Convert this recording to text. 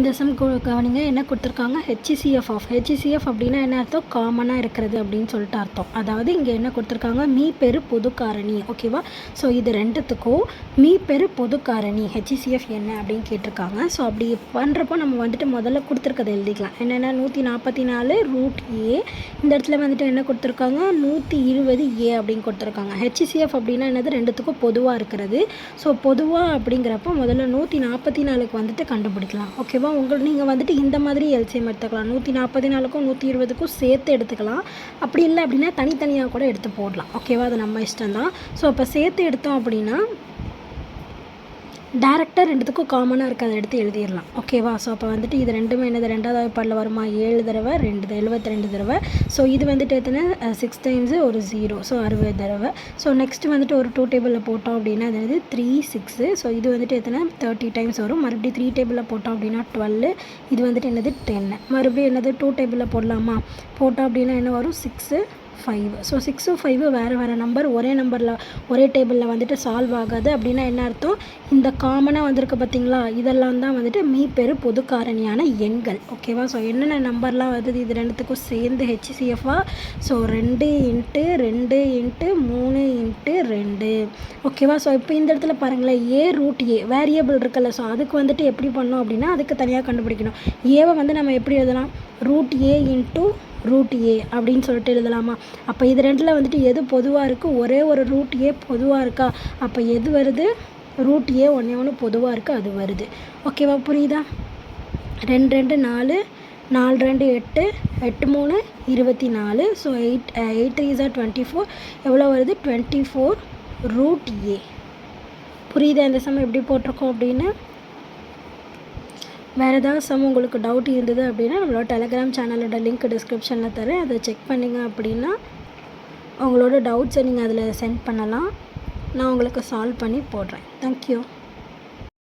இந்த சம் கவனிங்க என்ன கொடுத்துருக்காங்க? ஹெச்சிசிஎஃப் ஆஃப் ஹெச்சிசிஎஃப் அப்படின்னா என்ன அர்த்தம்? காமனாக இருக்கிறது அப்படின்னு சொல்லிட்டு அர்த்தம். அதாவது இங்கே என்ன கொடுத்துருக்காங்க? மீ பெரு பொது காரணி. ஓகேவா ஸோ இது ரெண்டுத்துக்கும் மீ பெரு பொது காரணி. ஹெச்சிசிஎஃப் என்ன அப்படின்னு கேட்டிருக்காங்க. ஸோ அப்படி பண்ணுறப்போ நம்ம வந்துட்டு முதல்ல கொடுத்துருக்கதை எழுதிக்கலாம். என்னென்னா நூற்றி நாற்பத்தி நாலு ரூட் ஏ இந்த இடத்துல வந்துட்டு என்ன கொடுத்துருக்காங்க? நூற்றி இருபது ஏ அப்படின்னு கொடுத்துருக்காங்க. ஹெச்சிசிஎஃப் அப்படின்னா என்னது? ரெண்டுத்துக்கும் பொதுவாக இருக்கிறது. ஸோ பொதுவாக அப்படிங்கிறப்போ முதல்ல நூற்றி நாற்பத்தி நாலுக்கு வந்துட்டு கண்டுபிடிக்கலாம். ஓகே ஓகேவா உங்கள் நீங்கள் வந்துட்டு இந்த மாதிரி எல்சிஎம் எடுத்துக்கலாம். நூற்றி நாற்பத்தி நாலுக்கும் நூற்றி இருபதுக்கும் சேர்த்து எடுத்துக்கலாம். அப்படி இல்லை அப்படின்னா தனித்தனியாக கூட எடுத்து போடலாம். ஓகேவா அது நம்ம இஷ்டம் தான் ஸோ அப்போ சேர்த்து எடுத்தோம் அப்படின்னா டேரெக்டாக ரெண்டுத்துக்கும் காமனாக இருக்கிறத எடுத்து எழுதிடலாம். ஓகேவா ஸோ அப்போ வந்துட்டு இது ரெண்டுமே என்னது? ரெண்டாவது வாய்ப்பாடில் வருமா? ஏழு தடவை ரெண்டு எழுபத்தி ரெண்டு தடவை. ஸோ இது வந்துட்டு எத்தனை? சிக்ஸ் டைம்ஸு ஒரு ஜீரோ ஸோ அறுபது தடவை. ஸோ நெக்ஸ்ட் வந்துட்டு ஒரு டூ டேபிளில் போட்டோம் அப்படின்னா அது என்னது? த்ரீ சிக்ஸு ஸோ இது வந்துட்டு எத்தனை? தேர்ட்டி டைம்ஸ் வரும். மறுபடியும் த்ரீ டேபிளில் போட்டோம் அப்படின்னா டுவெல் இது வந்துட்டு என்னது? டென்னு மறுபடியும் என்னது? டூ டேபிளில் போடலாமா? போட்டோம் அப்படின்னா என்ன வரும்? சிக்ஸு ஃபைவ் ஸோ சிக்ஸும் ஃபைவ் வேறு வேறு நம்பர் ஒரே நம்பரில் ஒரே டேபிளில் வந்துட்டு சால்வ் ஆகாது. அப்படின்னா என்ன அர்த்தம்? இந்த காமனாக வந்திருக்கு பார்த்தீங்களா? இதெல்லாம் தான் வந்துட்டு மீ பெரு பொது காரணியான எண்கள். ஓகேவா ஸோ என்னென்ன நம்பர்லாம் வருது? இது ரெண்டுத்துக்கும் சேர்ந்து ஹெச்சிசிஎஃப்ஆ ஸோ ரெண்டு இன்ட்டு ரெண்டு இன்ட்டு மூணு இன்ட்டு ரெண்டு. ஓகேவா ஸோ இப்போ இந்த இடத்துல பாருங்களேன். ஏ ரூட் ஏ வேரியபிள் இருக்குல்ல. ஸோ அதுக்கு வந்துட்டு எப்படி பண்ணோம் அப்படின்னா அதுக்கு தனியாக கண்டுபிடிக்கணும். ஏவை வந்து நம்ம எப்படி எழுதலாம்? Root A into root A அப்படின்னு சொல்லிட்டு எழுதலாமா? அப்போ இது ரெண்டில் வந்துட்டு எது பொதுவாக இருக்குது ஒரே ஒரு ரூட் ஏ பொதுவாக இருக்கா? அப்போ எது வருது? ரூட் ஏ ஒன்றே ஒன்று பொதுவாக இருக்குது அது வருது. ஓகேவா புரியுதா? ரெண்டு ரெண்டு நாலு நாலு ரெண்டு எட்டு எட்டு மூணு இருபத்தி நாலு. ஸோ எயிட் எயிட் த்ரீ ஜார் டுவெண்ட்டி ஃபோர் எவ்வளோ வருது? டுவெண்ட்டி ஃபோர் ரூட் ஏ புரியுதா? இந்த சமயம் எப்படி போட்டிருக்கோம் அப்படின்னு? வேறு ஏதாவது சம் உங்களுக்கு டவுட் இருந்தது அப்படின்னா நம்மளோட டெலகிராம் சேனலோட லிங்க் டிஸ்கிரிப்ஷனில் தரேன். அதை செக் பண்ணிங்க அப்படின்னா உங்களோட டவுட்ஸை நீங்கள் அதில் சென்ட் பண்ணலாம். நான் உங்களுக்கு சால்வ் பண்ணி போடுறேன். தேங்க்யூ